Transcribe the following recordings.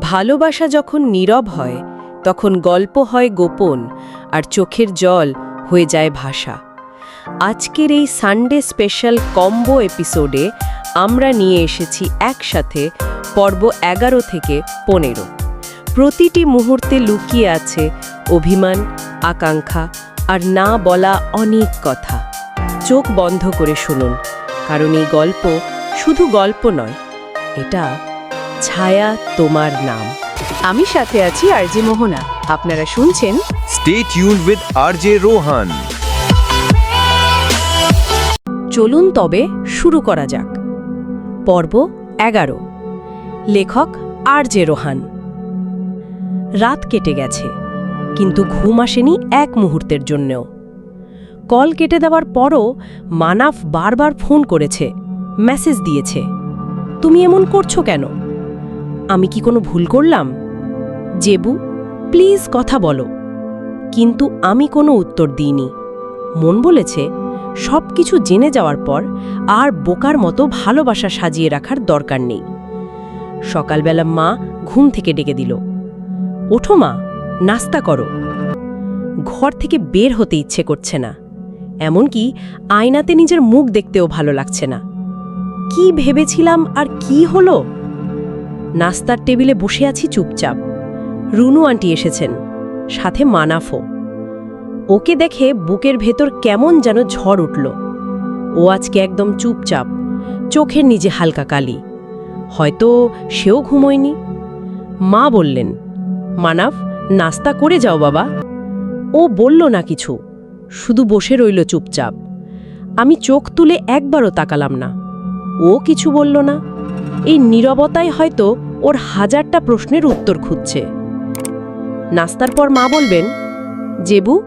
ভালোবাসা যখন নীরব হয়, তখন গল্প হয় গোপন আর চোখের জল হয়ে যায় ভাষা। আজকের এই সানডে স্পেশাল কম্বো এপিসোডে আমরা নিয়ে এসেছি একসাথে পর্ব এগারো থেকে পনেরো। প্রতিটি মুহূর্তে লুকিয়ে আছে অভিমান, আকাঙ্ক্ষা আর না বলা অনেক কথা। চোখ বন্ধ করে শুনুন, কারণ এই গল্প শুধু গল্প নয়, এটা ছায়া তোমার নাম। আমি সাথে আছি আরজি মোহনা। আপনারা শুনছেন Stay tuned with RJ Rohan. চলুন তবে শুরু করা যাক। পর্ব এগারো। লেখক আর জে রোহান। রাত কেটে গেছে কিন্তু ঘুম আসেনি এক মুহূর্তের জন্যেও। কল কেটে দেওয়ার পরও মানাফ বারবার ফোন করেছে মেসেজ দিয়েছে। তুমি এমন করছ কেন? আমি কি কোনো ভুল করলাম? জেবু, প্লিজ কথা বলো। কিন্তু আমি কোনো উত্তর দিইনি। মন বলেছে সব কিছু জেনে যাওয়ার পর আর বোকার মতো ভালোবাসা সাজিয়ে রাখার দরকার নেই। সকালবেলা মা ঘুম থেকে ডেকে দিল। ওঠো মা, নাস্তা করো। ঘর থেকে বের হতে ইচ্ছে করছে না। এমনকি আয়নাতে নিজের মুখ দেখতেও ভালো লাগছে না। কি ভেবেছিলাম আর কি হলো? নাস্তার টেবিলে বসে আছি চুপচাপ। রুনু আন্টি এসেছেন, সাথে মানাফও ওকে দেখে বুকের ভেতর কেমন যেন ঝড় উঠল। ও আজকে একদম চুপচাপ, চোখের নিজে হালকা কালি। হয়তো সেও ঘুমোয়নি। মা বললেন, মানাফ, নাস্তা করে যাও বাবা। ও বলল না কিছু, শুধু বসে রইল চুপচাপ। আমি চোখ তুলে একবারও তাকালাম না। ও কিছু বলল না। এই নীরবতায় হয়তো ওর হাজারটা প্রশ্নের উত্তর খুঁজছে। নাস্তার পর মা বলবেন, জেবু,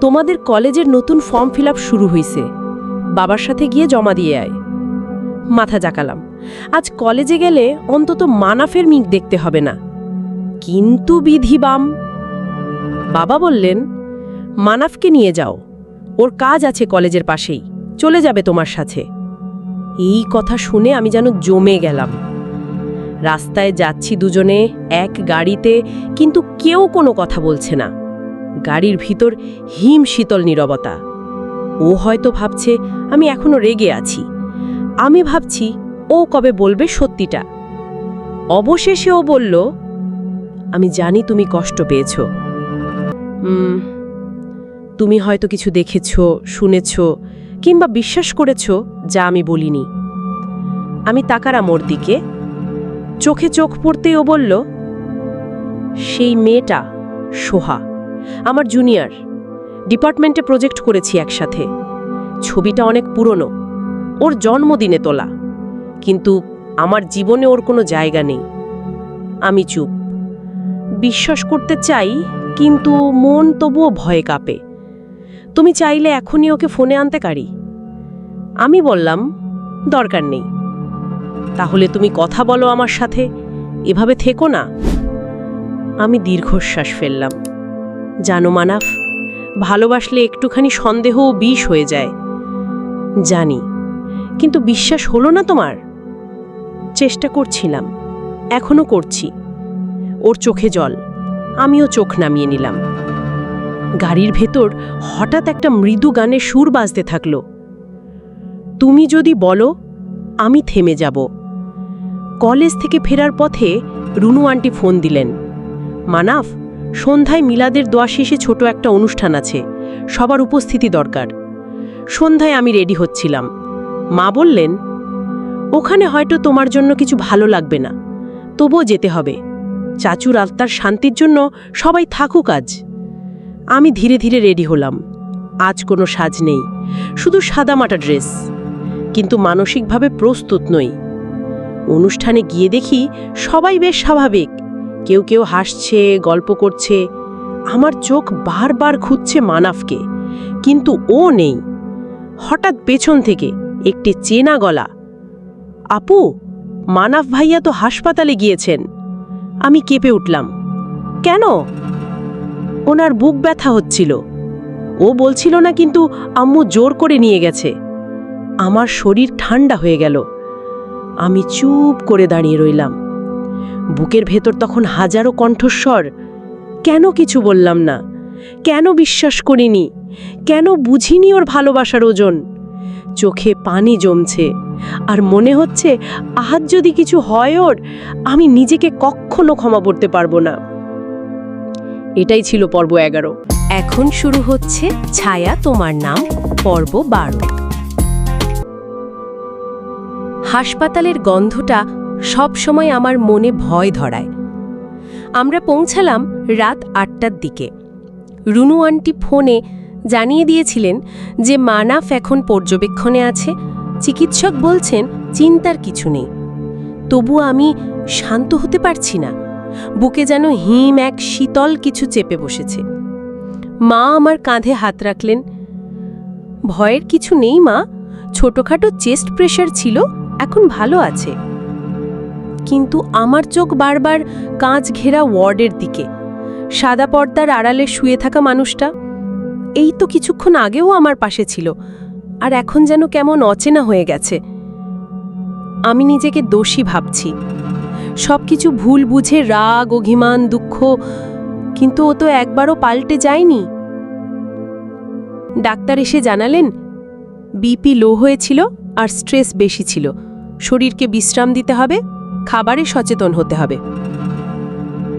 তোমাদের কলেজের নতুন ফর্ম ফিল শুরু হইছে। বাবার সাথে গিয়ে জমা দিয়ে আয়। মাথা জাকালাম আজ কলেজে গেলে অন্তত মানাফের মিক দেখতে হবে না। কিন্তু বিধিবাম বাবা বললেন, মানাফকে নিয়ে যাও। ওর কাজ আছে কলেজের পাশেই। চলে যাবে তোমার সাথে। এই কথা শুনে আমি যেন জমে গেলাম। রাস্তায় যাচ্ছি দুজনে, এক গাড়িতে, কিন্তু কেউ কোনো কথা বলছে না। গাড়ির ভিতর হিম শীতল নীরবতা। ও হয়তো ভাবছে, আমি এখনও রেগে আছি। আমি ভাবছি, ও কবে বলবে সত্যিটা। অবশেষে ও বলল, আমি জানি তুমি কষ্ট পেয়েছ। তুমি হয়তো কিছু দেখেছ, শুনেছ, কিংবা বিশ্বাস করেছ যা আমি বলিনি। আমি তাকারা মোর দিকে। চোখে চোখ পড়তেই ও বলল, সেই মেয়েটা সোহা, আমার জুনিয়র। ডিপার্টমেন্টে প্রজেক্ট করেছি একসাথে। ছবিটা অনেক পুরনো। ওর জন্মদিনে তোলা। কিন্তু আমার জীবনে ওর কোনো জায়গা নেই। আমি চুপ। বিশ্বাস করতে চাই, কিন্তু মন তবুও ভয়ে কাঁপে। তুমি চাইলে এখনই ওকে ফোনে আনতে পারি। আমি বললাম, দরকার নেই। তাহলে তুমি কথা বলো আমার সাথে। এভাবে থেকো না। আমি দীর্ঘশ্বাস ফেললাম। জানো মানাফ, ভালোবাসলে একটুখানি সন্দেহও বিষ হয়ে যায়। জানি, কিন্তু বিশ্বাস হলো না তোমার। চেষ্টা করছিলাম, এখনও করছি। ওর চোখে জল, আমিও চোখ নামিয়ে নিলাম। গাড়ির ভেতর হঠাৎ একটা মৃদু গানের সুর বাজতে থাকল। তুমি যদি বলো, আমি থেমে যাব। কলেজ থেকে ফেরার পথে রুনু আন্টি ফোন দিলেন। মানাফ, সন্ধ্যায় মিলাদের দোয়া শেষে ছোট একটা অনুষ্ঠান আছে, সবার উপস্থিতি দরকার। সন্ধ্যায় আমি রেডি হচ্ছিলাম। মা বললেন, ওখানে হয়তো তোমার জন্য কিছু ভালো লাগবে না, তবুও যেতে হবে। চাচুর আত্মার শান্তির জন্য সবাই থাকুক আজ। আমি ধীরে ধীরে রেডি হলাম। আজ কোনো সাজ নেই, শুধু সাদামাটা ড্রেস। কিন্তু মানসিকভাবে প্রস্তুত নই। অনুষ্ঠানে গিয়ে দেখি সবাই বেশ স্বাভাবিক। কেউ কেউ হাসছে, গল্প করছে। আমার চোখ বারবার খুঁজছে মানাফকে, কিন্তু ও নেই। হঠাৎ পেছন থেকে একটি চেনা গলা, আপু, মানাফ ভাইয়া তো হাসপাতালে গিয়েছেন। আমি কেঁপে উঠলাম, কেন? ওনার বুক ব্যথা হচ্ছিল। ও বলছিল না কিন্তু আম্মু জোর করে নিয়ে গেছে। আমার শরীর ঠান্ডা হয়ে গেল। আমি চুপ করে দাঁড়িয়ে রইলাম। বুকের ভেতর তখন হাজারো কণ্ঠস্বর। কেন কিছু বললাম না? কেন বিশ্বাস করিনি? কেন বুঝিনি ওর ভালোবাসার ওজন? চোখে পানি জমছে। আর মনে হচ্ছে আজ যদি কিছু হয় ওর, আমি নিজেকে কখনো ক্ষমা করতে পারব না। এটাই ছিল পর্ব এগারো। এখন শুরু হচ্ছে ছায়া তোমার নাম, পর্ব বারো। হাসপাতালের গন্ধটা সব সময় আমার মনে ভয় ধরায়। আমরা পৌঁছালাম রাত আটটার দিকে। রুনু আন্টি ফোনে জানিয়ে দিয়েছিলেন যে মানাফ এখন পর্যবেক্ষণে আছে, চিকিৎসক বলছেন চিন্তার কিছু নেই। তবু আমি শান্ত হতে পারছি না, বুকে যেন হিম এক শীতল কিছু চেপে বসেছে। মা আমার কাঁধে হাত রাখলেন, ভয়ের কিছু নেই মা, ছোটখাটো চেস্ট প্রেশার ছিল এখন ভালো আছে। কিন্তু আমার চোখ বারবার কাঁচ ঘেরা ওয়ার্ডের দিকে। সাদা পর্দার আড়ালে শুয়ে থাকা মানুষটা, এই তো কিছুক্ষণ আগেও আমার পাশে ছিল, আর এখন যেন কেমন অচেনা হয়ে গেছে। আমি নিজেকে দোষী ভাবছি। সব কিছু ভুল বুঝে রাগ, অভিমান, দুঃখ, কিন্তু ও তো একবারও পাল্টে যায়নি। ডাক্তার এসে জানালেন, বিপি লো হয়েছিল আর স্ট্রেস বেশি ছিল। শরীরকে বিশ্রাম দিতে হবে, খাবারে সচেতন হতে হবে।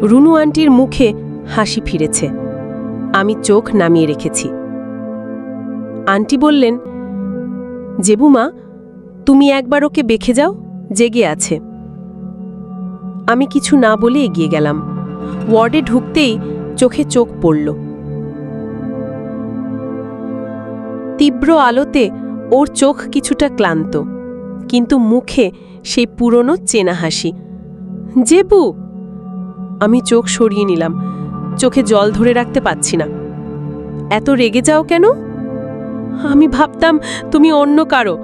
রুনু আন্টির মুখে হাসি ফিরেছে। আমি চোখ নামিয়ে রেখেছি। আন্টি বললেন জেবুমা তুমি একবার ওকে বেখে যাও, জেগে আছে। আমি কিছু না বলে এগিয়ে গেলাম। ওয়ার্ডে ঢুকতেই চোখে চোখ পড়ল। তীব্র আলোতে ওর চোখ কিছুটা ক্লান্ত। কিন্তু মুখে সেই পুরনো চেনা হাসি। জেবু! আমি চোখ সরিয়ে নিলাম। চোখে জল ধরে রাখতে পাচ্ছি না। এত রেগে যাও কেন? আমি ভাবতাম তুমি অন্য কারও।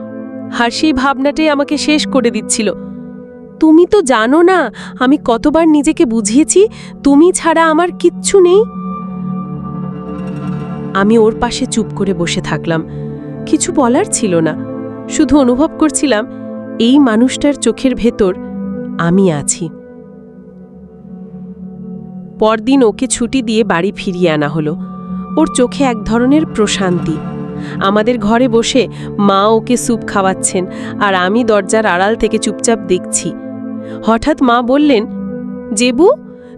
আর সেই ভাবনাটাই আমাকে শেষ করে দিচ্ছিল। তুমি তো জানো না, আমি কতবার নিজেকে বুঝিয়েছি, তুমি ছাড়া আমার কিচ্ছু নেই। আমি ওর পাশে চুপ করে বসে থাকলাম। কিছু বলার ছিল না। শুধু অনুভব করছিলাম এই মানুষটার চোখের ভেতর আমি আছি। পরদিন ওকে ছুটি দিয়ে বাড়ি ফিরিয়ে আনা হলো। ওর চোখে এক ধরনের প্রশান্তি। আমাদের ঘরে বসে মা ওকে স্যুপ খাওয়াচ্ছেন আর আমি দরজার আড়াল থেকে চুপচাপ দেখছি। হঠাৎ মা বললেন, জেবু,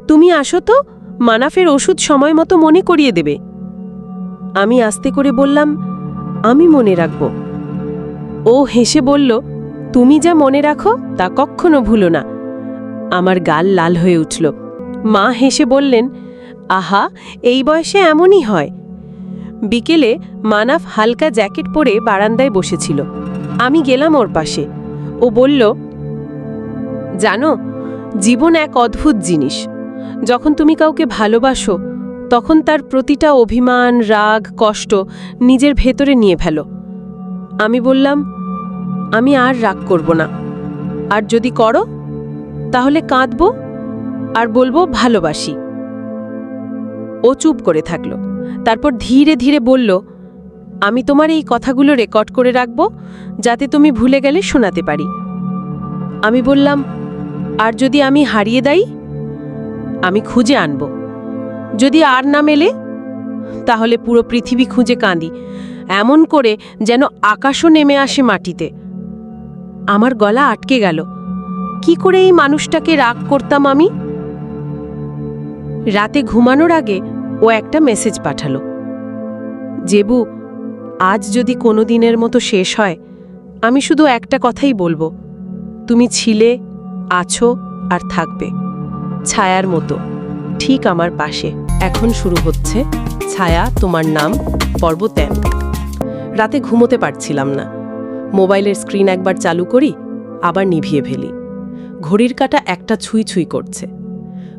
তুমি আসো তো, মানাফের ওষুধ সময় মতো মনে করিয়ে দেবে। আমি আস্তে করে বললাম, আমি মনে রাখব। ও হেসে বলল তুমি যা মনে রাখো তা কখনো ভুলো না। আমার গাল লাল হয়ে উঠল। মা হেসে বললেন, আহা, এই বয়সে এমনই হয়। বিকেলে মানাফ হালকা জ্যাকেট পরে বারান্দায় বসেছিল। আমি গেলাম ওর পাশে। ও বলল, জানো, জীবন এক অদ্ভুত জিনিস। যখন তুমি কাউকে ভালোবাসো, তখন তার প্রতিটা অভিমান, রাগ, কষ্ট নিজের ভেতরে নিয়ে ফেলো। আমি বললাম আমি আর রাগ করব না। আর যদি করো, তাহলে কাঁদব আর বলব ভালোবাসি। ও চুপ করে থাকল। তারপর ধীরে ধীরে বলল, আমি তোমার এই কথাগুলো রেকর্ড করে রাখব, যাতে তুমি ভুলে গেলে শোনাতে পারি। আমি বললাম, আর যদি আমি হারিয়ে দেই, আমি খুঁজে আনব। যদি আর না মেলে, তাহলে পুরো পৃথিবী খুঁজে কাঁদি। এমন করে যেন আকাশও নেমে আসে মাটিতে। আমার গলা আটকে গেল। কি করে এই মানুষটাকে রাগ করতাম আমি? রাতে ঘুমানোর আগে ও একটা মেসেজ পাঠালো। জেবু, আজ যদি কোনো দিনের মতো শেষ হয়, আমি শুধু একটা কথাই বলব। তুমি ছিলে, আছো আর থাকবে। ছায়ার মতো, ঠিক আমার পাশে। এখন শুরু হচ্ছে ছায়া তোমার নাম পর্ব রাতে ঘুমোতে পারছিলাম না। মোবাইলের স্ক্রিন একবার চালু করি, আবার নিভিয়ে ফেলি। ঘড়ির কাটা একটা ছুঁই ছুঁই করছে।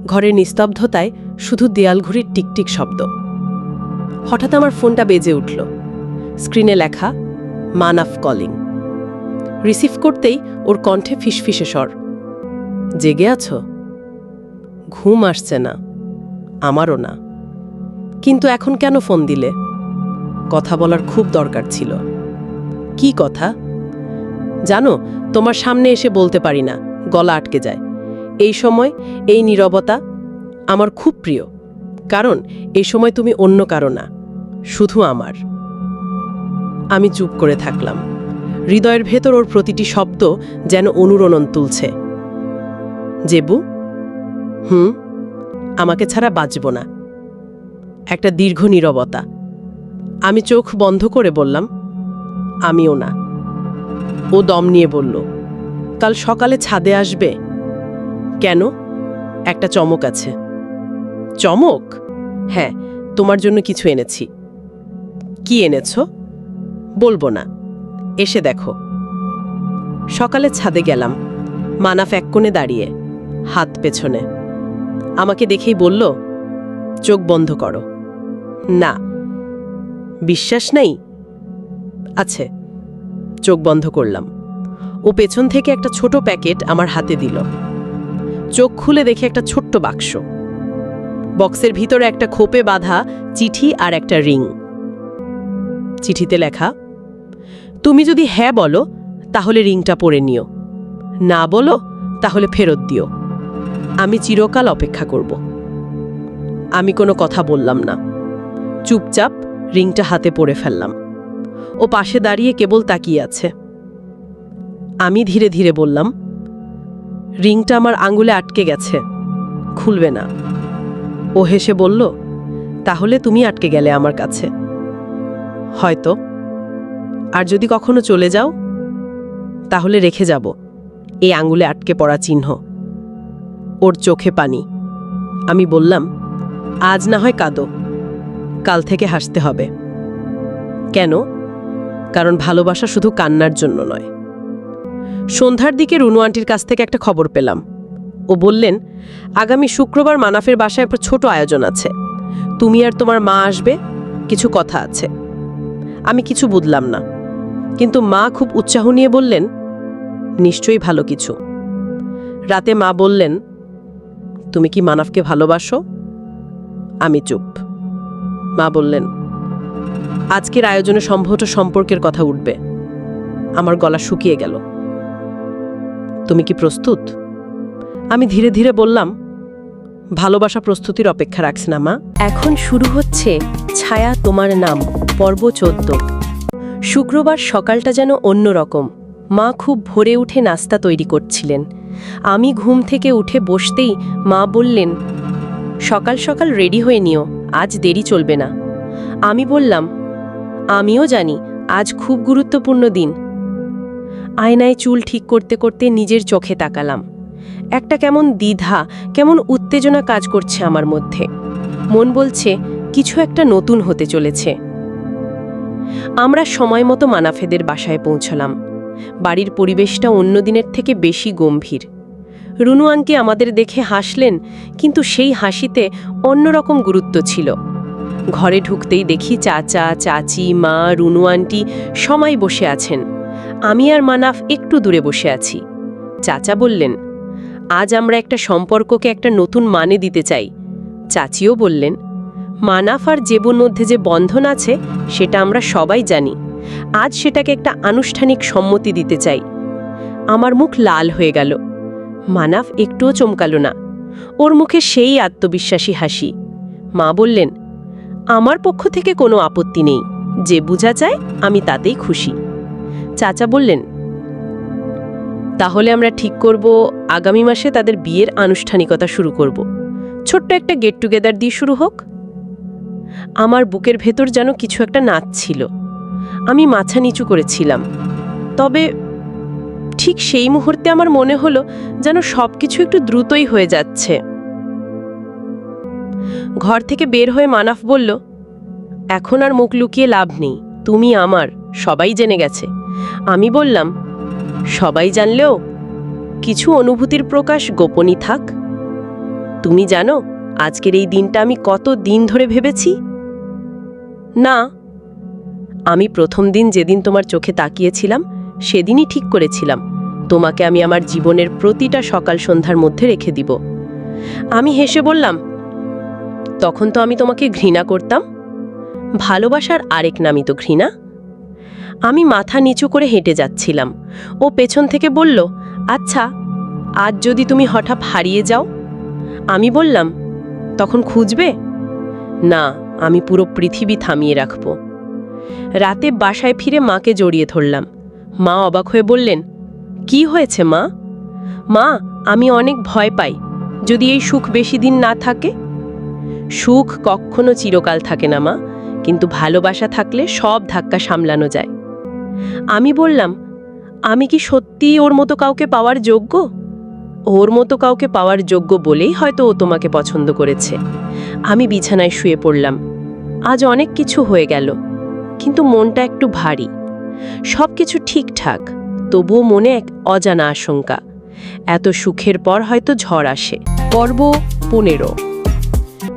ঘরের নিস্তব্ধতায় শুধু দেয়াল ঘড়ির টিকটিক শব্দ। হঠাৎ আমার ফোনটা বেজে উঠল। স্ক্রিনে লেখা মানাফ কলিং। রিসিভ করতেই ওর কণ্ঠে ফিসফিসে স্বর। জেগে আছো? ঘুম আসছে না। আমারও না। কিন্তু এখন কেন ফোন দিলে? কথা বলার খুব দরকার ছিল। কি কথা? জানো, তোমার সামনে এসে বলতে পারি না, গলা আটকে যায়। এই সময়, এই নীরবতা আমার খুব প্রিয়। কারণ এই সময় তুমি অন্য কারও না, শুধু আমার। আমি চুপ করে থাকলাম। হৃদয়ের ভেতর ওর প্রতিটি শব্দ যেন অনুরণন তুলছে। জেবু? হুম, আমাকে ছাড়া বাঁচব না। একটা দীর্ঘ নীরবতা। আমি চোখ বন্ধ করে বললাম আমিও না। ও দম নিয়ে বলল, কাল সকালে ছাদে আসবে? কেন? একটা চমক আছে। চমক? হ্যাঁ তোমার জন্য কিছু এনেছি। কি এনেছ? বলব না। এসে দেখো। সকালে ছাদে গেলাম। মানাফ এক কোণে দাঁড়িয়ে, হাত পেছনে, আমাকে দেখেই বলল, চোখ বন্ধ করো। না। বিশ্বাস নেই? আছে। চোখ বন্ধ করলাম। ও পেছন থেকে একটা ছোট প্যাকেট আমার হাতে দিল। চোখ খুলে দেখে একটা ছোট্ট বাক্স। বক্সের ভিতরে একটা খোপে বাঁধা চিঠি আর একটা রিং। চিঠিতে লেখা, তুমি যদি হ্যাঁ বলো, তাহলে রিংটা পরে নিও। না বলো, তাহলে ফেরত দিও। আমি চিরকাল অপেক্ষা করব। আমি কোনো কথা বললাম না। চুপচাপ রিংটা হাতে পরে ফেললাম। ও পাশে দাঁড়িয়ে কেবল তাকিয়ে আছে। আমি ধীরে ধীরে বললাম, রিংটা আমার আঙ্গুলে আটকে গেছে, খুলবে না। ও হেসে বলল, তাহলে তুমি আটকে গেলে আমার কাছে। হয়তো। আর যদি কখনো চলে যাও, তাহলে রেখে যাব এই আঙ্গুলে আটকে পড়া চিহ্ন। ওর চোখে পানি। আমি বললাম, আজ না হয় কাঁদো, কাল থেকে হাসতে হবে। কেন? কারণ ভালোবাসা শুধু কান্নার জন্য নয়। সন্ধ্যার দিকে রুনু আন্টির কাছ থেকে একটা খবর পেলাম। ও বললেন, আগামী শুক্রবার মানাফের বাসায় একটা ছোট আয়োজন আছে। তুমি আর তোমার মা আসবে, কিছু কথা আছে। আমি কিছু বুঝলাম না। কিন্তু মা খুব উৎসাহ নিয়ে বললেন, নিশ্চয়ই ভালো কিছু। রাতে মা বললেন, তুমি কি মানাফকে ভালোবাসো? আমি চুপ। মা বললেন আজকের আয়োজনে সম্ভবত সম্পর্কের কথা উঠবে। আমার গলা শুকিয়ে গেল। তুমি কি প্রস্তুত? আমি ধীরে ধীরে বললাম, ভালোবাসা প্রস্তুতির অপেক্ষা রাখছে না, মা। এখন শুরু হচ্ছে ছায়া তোমার নাম, পর্ব চোদ্দ। শুক্রবার সকালটা যেন অন্যরকম মা খুব ভোরে উঠে নাস্তা তৈরি করছিলেন। আমি ঘুম থেকে উঠে বসতেই মা বললেন, সকাল সকাল রেডি হয়ে নিও, আজ দেরি চলবে না। আমি বললাম, আমিও জানি, আজ খুব গুরুত্বপূর্ণ দিন। আয়নায় চুল ঠিক করতে করতে নিজের চোখে তাকালাম। একটা কেমন দ্বিধা, কেমন উত্তেজনা কাজ করছে আমার মধ্যে। মন বলছে, কিছু একটা নতুন হতে চলেছে। আমরা সময় মতো মানাফেদের বাসায় পৌঁছলাম। বাড়ির পরিবেশটা অন্য দিনের থেকে বেশি গম্ভীর। রুনু আঙ্কি আমাদের দেখে হাসলেন, কিন্তু সেই হাসিতে অন্যরকম গুরুত্ব ছিল। ঘরে ঢুকতেই দেখি চাচা, চাচি, মা, রুনু আন্টি সবাই বসে আছেন। আমি আর মানাফ একটু দূরে বসে আছি। চাচা বললেন, আজ আমরা একটা সম্পর্ককে একটা নতুন মানে দিতে চাই। চাচিও বললেন, মানাফ আর জেবুর মধ্যে যে বন্ধন আছে, সেটা আমরা সবাই জানি। আজ সেটাকে একটা আনুষ্ঠানিক সম্মতি দিতে চাই। আমার মুখ লাল হয়ে গেল। মানাফ একটুও চমকালো না। ওর মুখে সেই আত্মবিশ্বাসী হাসি। মা বললেন আমার পক্ষ থেকে কোনো আপত্তি নেই। যে বুঝা চায় আমি তাতেই খুশি। চাচা বললেন, তাহলে আমরা ঠিক করব, আগামী মাসে তাদের বিয়ের আনুষ্ঠানিকতা শুরু করব। ছোট্ট একটা গেট টুগেদার দিয়ে শুরু হোক। আমার বুকের ভেতর যেন কিছু একটা নাচ ছিল। আমি মাথা নিচু করেছিলাম। তবে ঠিক সেই মুহূর্তে আমার মনে হলো যেন সব কিছু একটু দ্রুতই হয়ে যাচ্ছে। ঘর থেকে বের হয়ে মানাফ বলল, এখন আর মুখ লুকিয়ে লাভ নেই, তুমি আমার, সবাই জেনে গেছে। আমি বললাম, সবাই জানলেও কিছু অনুভূতির প্রকাশ গোপনই থাক। তুমি জানো আজকের এই দিনটা আমি কত দিন ধরে ভেবেছি? না, আমি প্রথম দিন যেদিন তোমার চোখে তাকিয়েছিলাম, সেদিনই ঠিক করেছিলাম। তোমাকে আমি আমার জীবনের প্রতিটা সকাল সন্ধ্যার মধ্যে রেখে দিব। আমি হেসে বললাম তখন তো আমি তোমাকে ঘৃণা করতাম। ভালোবাসার আরেক নামই তো ঘৃণা। আমি মাথা নিচু করে হেঁটে যাচ্ছিলাম। ও পেছন থেকে বলল আচ্ছা আজ যদি তুমি হঠাৎ হারিয়ে যাও? আমি বললাম, তখন খুঁজবে? না, আমি পুরো পৃথিবী থামিয়ে রাখব। রাতে বাসায় ফিরে মাকে জড়িয়ে ধরলাম। মা অবাক হয়ে বললেন, কি হয়েছে মা? মা, আমি অনেক ভয় পাই। যদি এই সুখ বেশি দিন না থাকে সুখ কখনো চিরকাল থাকে না, মা। কিন্তু ভালোবাসা থাকলে সব ধাক্কা সামলানো যায়। আমি বললাম, আমি কি সত্যিই ওর মতো কাউকে পাওয়ার যোগ্য? ওর মতো কাউকে পাওয়ার যোগ্য বলেই হয়তো ও তোমাকে পছন্দ করেছে। আমি বিছানায় শুয়ে পড়লাম। আজ অনেক কিছু হয়ে গেল, কিন্তু মনটা একটু ভারী। সব কিছু ঠিকঠাক, তবুও মনে এক অজানা আশঙ্কা। এত সুখের পর হয়তো ঝড় আসে। পর্ব পনেরো।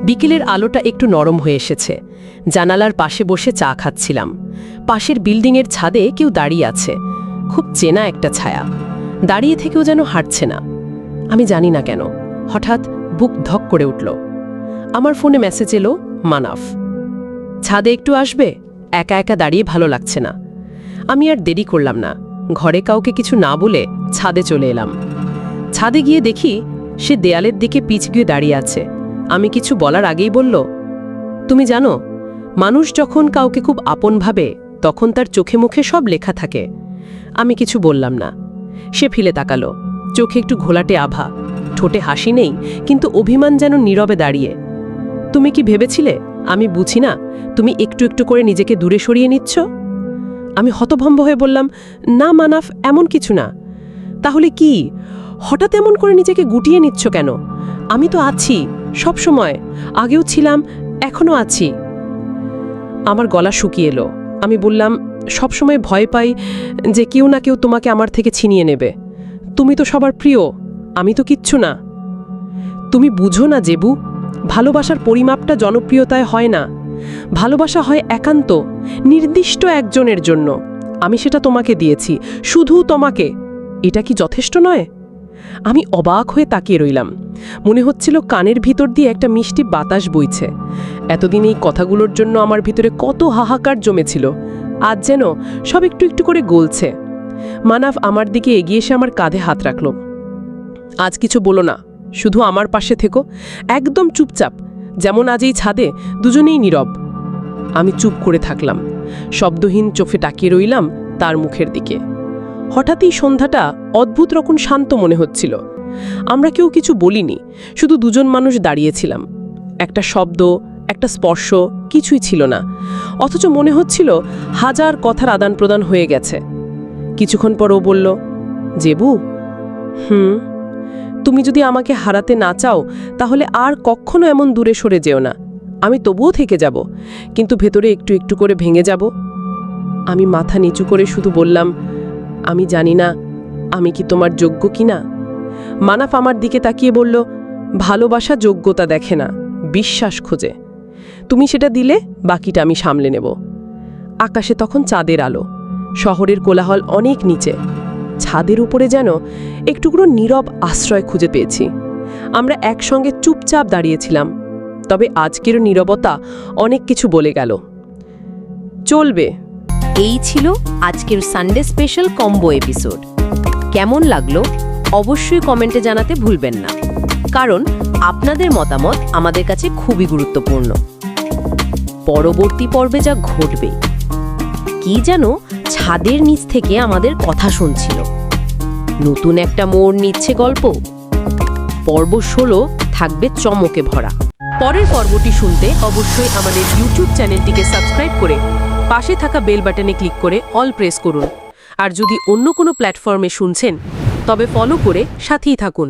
বিকেলের আলোটা একটু নরম হয়ে এসেছে। জানালার পাশে বসে চা খাচ্ছিলাম। পাশের বিল্ডিংয়ের ছাদে কেউ দাঁড়িয়ে আছে। খুব চেনা একটা ছায়া। দাঁড়িয়ে থেকেও যেন হাঁটছে না। আমি জানি না কেন। হঠাৎ বুক ধক করে উঠল। আমার ফোনে মেসেজ এলো, মানাফ। ছাদে একটু আসবে? একা একা দাঁড়িয়ে ভালো লাগছে না। আমি আর দেরি করলাম না। ঘরে কাউকে কিছু না বলে ছাদে চলে এলাম। ছাদে গিয়ে দেখি সে দেয়ালের দিকে পিছ গিয়ে দাঁড়িয়ে আছে। আমি কিছু বলার আগেই বলল, তুমি জানো, মানুষ যখন কাউকে খুব আপন ভাবে, তখন তার চোখে মুখে সব লেখা থাকে। আমি কিছু বললাম না। সে ফিলে তাকালো, চোখে একটু ঘোলাটে আভা, ঠোঁটে হাসি নেই, কিন্তু অভিমান যেন নীরবে দাঁড়িয়ে। তুমি কি ভেবেছিলে? আমি বুঝি না, তুমি একটু একটু করে নিজেকে দূরে সরিয়ে নিচ্ছ? আমি হতভম্ব হয়ে বললাম, না মানাফ, এমন কিছু না। তাহলে কি? হঠাৎ এমন করে নিজেকে গুটিয়ে নিচ্ছ কেন? আমি তো আছি। সব সময় আগেও ছিলাম, এখনও আছি। আমার গলা শুকিয়ে এলো। আমি বললাম সব সময় ভয় পাই যে কেউ না কেউ তোমাকে আমার থেকে ছিনিয়ে নেবে। তুমি তো সবার প্রিয়, আমি তো কিচ্ছু না। তুমি বুঝো না, জেবু, ভালোবাসার পরিমাপটা জনপ্রিয়তায় হয় না। ভালোবাসা হয় একান্ত, নির্দিষ্ট একজনের জন্য। আমি সেটা তোমাকে দিয়েছি, শুধু তোমাকে। এটা কি যথেষ্ট নয়? আমি অবাক হয়ে তাকিয়ে রইলাম। মনে হচ্ছিল কানের ভিতর দিয়ে একটা মিষ্টি বাতাস বইছে। এতদিন এই কথাগুলোর জন্য আমার ভিতরে কত হাহাকার জমেছিল। আজ যেন সব একটু একটু করে গলছে। মানাভ আমার দিকে এগিয়ে এসে আমার কাঁধে হাত রাখল। আজ কিছু বলো না, শুধু আমার পাশে থেকো, একদম চুপচাপ, যেমন আজ এই ছাদে দুজনেই নীরব। আমি চুপ করে থাকলাম, শব্দহীন চোখে তাকিয়ে রইলাম তার মুখের দিকে। হঠাৎই সন্ধ্যাটা অদ্ভুত রকম শান্ত মনে হচ্ছিল। আমরা কেউ কিছু বলিনি, শুধু দুজন মানুষ দাঁড়িয়েছিলাম। একটা শব্দ, একটা স্পর্শ, কিছুই ছিল না। অথচ মনে হচ্ছিল হাজার কথার আদান প্রদান হয়ে গেছে। কিছুক্ষণ পর ও বলল, জেবু, হুম, তুমি যদি আমাকে হারাতে না চাও, তাহলে আর কখনো এমন দূরে সরে যেও না। আমি তবুও থেকে যাব, কিন্তু ভেতরে একটু একটু করে ভেঙে যাব। আমি মাথা নিচু করে শুধু বললাম আমি জানি না, আমি কি তোমার যোগ্য কি না মানাফ আমার দিকে তাকিয়ে বলল, ভালোবাসা যোগ্যতা দেখে না, বিশ্বাস খোঁজে। তুমি সেটা দিলে, বাকিটা আমি সামলে নেব। আকাশে তখন চাঁদের আলো, শহরের কোলাহল অনেক নিচে। ছাদের উপরে যেন একটুকরো নীরব আশ্রয় খুঁজে পেয়েছি। আমরা একসঙ্গে চুপচাপ দাঁড়িয়েছিলাম, তবে আজকের নীরবতা অনেক কিছু বলে গেল। চলবে এই ছিল আজকের সানডে স্পেশাল কম্বো এপিসোড কেমন লাগল? অবশ্যই কমেন্টে জানাতে ভুলবেন না। কারণ আপনাদের মতামত আমাদের কাছে খুবই গুরুত্বপূর্ণ। পরবর্তী পর্বে যা ঘটবে, কি যেন ছাদের নিচ থেকে আমাদের কথা শুনছিল। নতুন একটা মোড় নিচ্ছে গল্প। পর্ব ষোলো থাকবে চমকে ভরা। পরের পর্বটি শুনতে অবশ্যই আমাদের ইউটিউব চ্যানেলটিকে সাবস্ক্রাইব করে পাশে থাকা বেল বাটনে ক্লিক করে অল প্রেস করুন। আর যদি অন্য কোনো প্ল্যাটফর্মে শুনছেন, তবে ফলো করে সাথেই থাকুন।